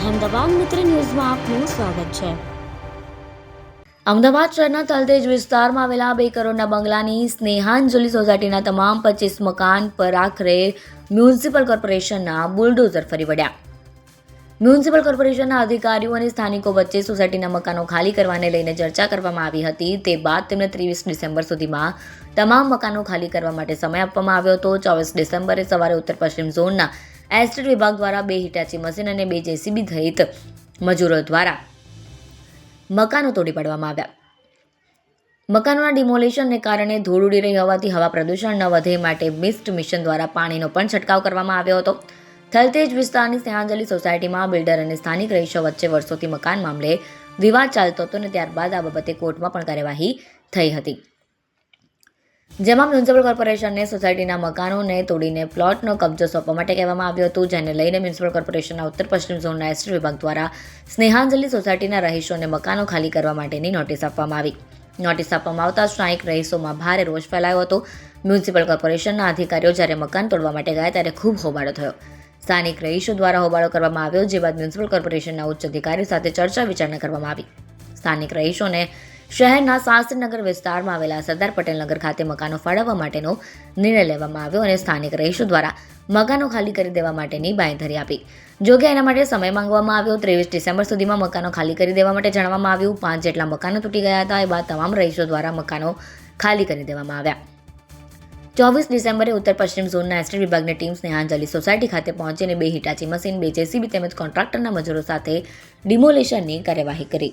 અહેમદાબાદ મિત્ર ન્યૂઝમાં આપનું સ્વાગત છે. અમદાવાદ શહેરના તલતેજ વિસ્તારમાં આવેલા બે કરોડના બંગલાની સ્નેહાંજલિ સોસાયટીના તમામ પચીસ મકાન પર આખરે મ્યુનિસિપલ કોર્પોરેશનના બુલડોઝર ફરી વળ્યા. મ્યુનિસિપલ કોર્પોરેશનના અધિકારીઓ અને સ્થાનિકો વચ્ચે સોસાયટીના મકાનો ખાલી કરવાને લઈને ચર્ચા કરવામાં આવી હતી. તે બાદ તેમને ત્રેવીસ ડિસેમ્બર સુધીમાં તમામ મકાનો ખાલી કરવા માટે સમય આપવામાં આવ્યો હતો. ચોવીસ ડિસેમ્બરે સવારે ઉત્તર પશ્ચિમ ઝોનના એસ્ટેટ વિભાગ દ્વારા બે હિટાચી મશીન અને બે જેસીબી સહિત મજૂરો દ્વારા મકાનો તોડી પાડવામાં આવ્યા. મકાનોના ડિમોલેશનને કારણે ધૂળ ઉડી રહી હોવાથી હવા પ્રદૂષણ ન વધે માટે મિસ્ટ મિશન દ્વારા પાણીનો પણ છંટકાવ કરવામાં આવ્યો હતો. થલતેજ વિસ્તારની સ્નેહાંજલિ સોસાયટીમાં બિલ્ડર અને સ્થાનિક રહીશો વચ્ચે વર્ષોથી મકાન મામલે વિવાદ ચાલતો હતો અને ત્યારબાદ આ બાબતે કોર્ટમાં પણ કાર્યવાહી થઈ હતી. જેમાં મ્યુનિસિપલ કોર્પોરેશનને સોસાયટીના મકાનોને તોડીને પ્લોટનો કબજો સોંપવા માટે કહેવામાં આવ્યું હતું, જેને લઈને મ્યુનિસિપલ કોર્પોરેશનના ઉત્તર પશ્ચિમ ઝોનના એસ્ટેટ વિભાગ દ્વારા સ્નેહાંજલિ સોસાયટીના રહીશોને મકાનો ખાલી કરવા માટેની નોટિસ આપવામાં આવી. નોટિસ આપવામાં આવતા સ્થાનિક રહીશોમાં ભારે રોષ ફેલાયો હતો. મ્યુનિસિપલ કોર્પોરેશનના અધિકારીઓ જ્યારે મકાન તોડવા માટે ગયા ત્યારે ખૂબ હોબાળો થયો. સ્થાનિક રહીશો દ્વારા હોબાળો કરવામાં આવ્યો, જે બાદ મ્યુનિસિપલ કોર્પોરેશનના ઉચ્ચ અધિકારી સાથે ચર્ચા વિચારણા કરવામાં આવી. સ્થાનિક રહીશોને શહેરના શાસ્ત્રીનગર વિસ્તારમાં આવેલા સરદાર પટેલ નગર ખાતે મકાનો ફાળવવા માટેનો નિર્ણય લેવામાં આવ્યો અને સ્થાનિક રહીશો દ્વારા મકાનો ખાલી કરી દેવા માટેની બાંયધરી આપી. જોકે એના માટે સમય માંગવામાં આવ્યો. ત્રેવીસ ડિસેમ્બર સુધીમાં મકાનો ખાલી કરી દેવા માટે જણાવવામાં આવ્યું. પાંચ જેટલા મકાનો તૂટી ગયા હતા. એ બાદ તમામ રહીશો દ્વારા મકાનો ખાલી કરી દેવામાં આવ્યા. ચોવીસ ડિસેમ્બરે ઉત્તર પશ્ચિમ ઝોનના એસ્ટેટ વિભાગની ટીમ સ્નેહાંજલિ સોસાયટી ખાતે પહોંચીને બે હિટાચી મશીન, બે જેસીબી તેમજ કોન્ટ્રાક્ટરના મજૂરો સાથે ડિમોલેશનની કાર્યવાહી કરી.